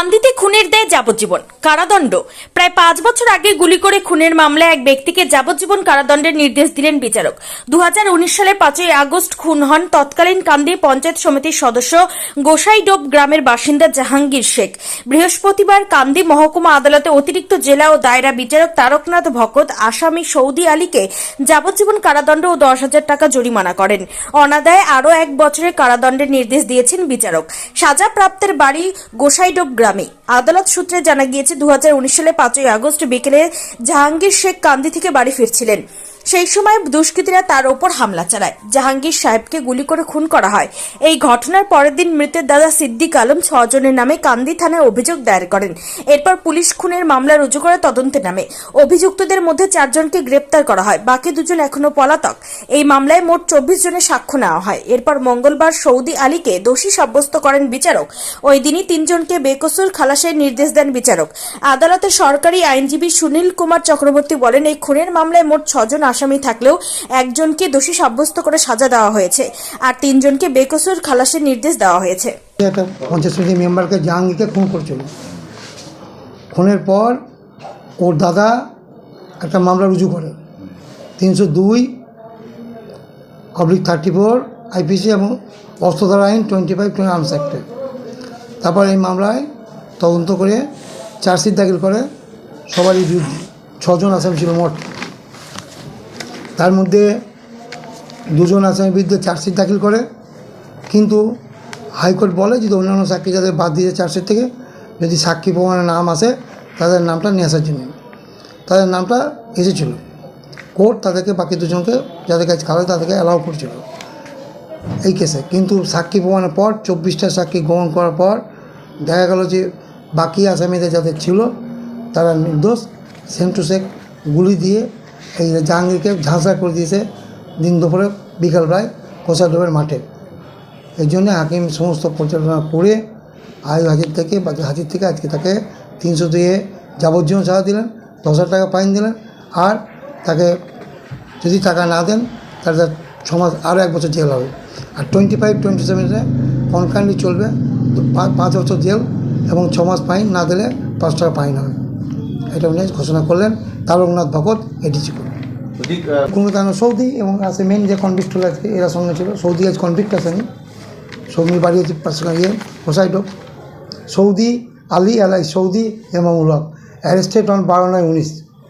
কান্দিতে খুনের দেয় যাবজ্জীবন, কারাদণ্ড। প্রায় পাঁচ বছর আগে গুলি করে খুনের মামলায় এক ব্যক্তিকে যাবজ্জীবন কারাদণ্ডের নির্দেশ দিলেন বিচারক। উনিশ সালের পাঁচই আগস্ট খুন হন তৎকালীন কান্দি পঞ্চায়েত সমিতির সদস্য গোসাইডোব গ্রামের বাসিন্দা জাহাঙ্গীর শেখ। বৃহস্পতিবার কান্দি মহকুমা আদালতে অতিরিক্ত জেলা ও দায়রা বিচারক তারকনাথ ভকত আসামি সৌদি আলীকে যাবজ্জীবন কারাদণ্ড ও দশ হাজার টাকা জরিমানা করেন। অনাদায় আরও এক বছরের কারাদণ্ডের নির্দেশ দিয়েছেন বিচারক। সাজা প্রাপ্তের বাড়ি গোসাইডোব গ্রামে আদালত সূত্রে জানা গিয়েছে দু হাজার উনিশ সালে পাঁচই আগস্ট বিকেলে জাহাঙ্গীর শেখ কান্দি থেকে বাড়ি ফিরছিলেন। সেই সময় দুষ্কৃতীরা তার ওপর হামলা চালায়। জাহাঙ্গীর সাহেবকে গুলি করে খুন করা হয়। এই ঘটনার পরের দিন মৃতের দাদা সিদ্দিক আলম ছজনের নামে কান্দি থানায় অভিযোগ দায়ের করেন। এরপর পুলিশ খুনের মামলা রুজু করে তদন্তে নামে। অভিযুক্তদের মধ্যে চারজনকে গ্রেপ্তার করা হয়। বাকি দুজন এখনও পলাতক। এই মামলায় মোট চব্বিশ জনের সাক্ষ্য নেওয়া হয়। এরপর মঙ্গলবার সৌদি আলীকে দোষী সাব্যস্ত করেন বিচারক। ওই দিনই তিনজনকে বেকসুর খালাসের নির্দেশ দেন বিচারক। আদালতে সরকারি আইনজীবী সুনীল কুমার চক্রবর্তী বলেন, এই খুনের মামলায় মোট ছজন আসামি থাকলেও একজনকে দোষী সাব্যস্ত করে সাজা দেওয়া হয়েছে আর তিনজনকে বেকসুর খালাসের নির্দেশ দেওয়া হয়েছে। একটা পঞ্চায়েত মেম্বারকে জাহাঙ্গীরকে খুন করেছিল। খুনের পর ওর দাদা একটা মামলা রুজু করে। তিনশো দুই পাবলিক থার্টি ফোর আইপিসি এবং অস্ত্রধারা আইন টোয়েন্টি ফাইভ টোয়েন্টি আর্মস অ্যাক্টে তারপর এই মামলায় তদন্ত করে চার্জশিট দাখিল করে সবারই বিরুদ্ধে ছজন আসামি ছিল মোট। তার মধ্যে দুজন আসামির বিরুদ্ধে চার্জশিট দাখিল করে। কিন্তু হাইকোর্ট বলে যদি অন্যান্য সাক্ষী যাদের বাদ দিয়েছে চার্জশিট থেকে যদি সাক্ষী প্রমাণের নাম আসে, তাদের নামটা নিয়ে আসার জন্য। তাদের নামটা এসেছিল। কোর্ট তাদেরকে, বাকি দুজনকে যাদের কাছে খাবে তাদেরকে অ্যালাউ করছিল এই কেসে কিন্তু সাক্ষী প্রমাণের পর, চব্বিশটা সাক্ষী গ্রহণ করার পর দেখা গেল যে বাকি আসামিদের যাদের ছিল, তারা নির্দোষ। সেম টু গুলি দিয়ে এই জাহাঙ্গীরকে ঝাঁসা করে দিয়েছে দিন দুপুরে, বিকাল প্রায় কোষাডোবের মাঠে। এই জন্য হাকিম সমস্ত পরিচালনা করে আয়ু হাজির থেকে বা হাজির থেকে আজকে তাকে তিনশো দিয়ে যাবজ্জীবন সাজা দিলেন, দশ হাজার টাকা ফাইন দিলেন আর তাকে যদি টাকা না দেন তাহলে তার মাস আরও এক বছর জেল হবে। আর টোয়েন্টি ফাইভ টোয়েন্টি সেভেনে কনকারেন্টলি চলবে পাঁচ বছর জেল এবং ছ মাস ফাইন না দিলে পাঁচ টাকা ফাইন হবে। এটা উনি ঘোষণা করলেন তারকনাথ ভগত ঠিক কোনো কারণে সৌদি এবং আছে মেন যে কনভিক্ট আছে এরা সঙ্গে ছিল। সৌদি আজ কনভিক্ট আসেনি সৌদি বাড়ি হচ্ছে পাশে ইয়ে হোসাইডো সৌদি আলী আলাই Saudi Emamul Haque. Arrested on বারো নয় উনিশ।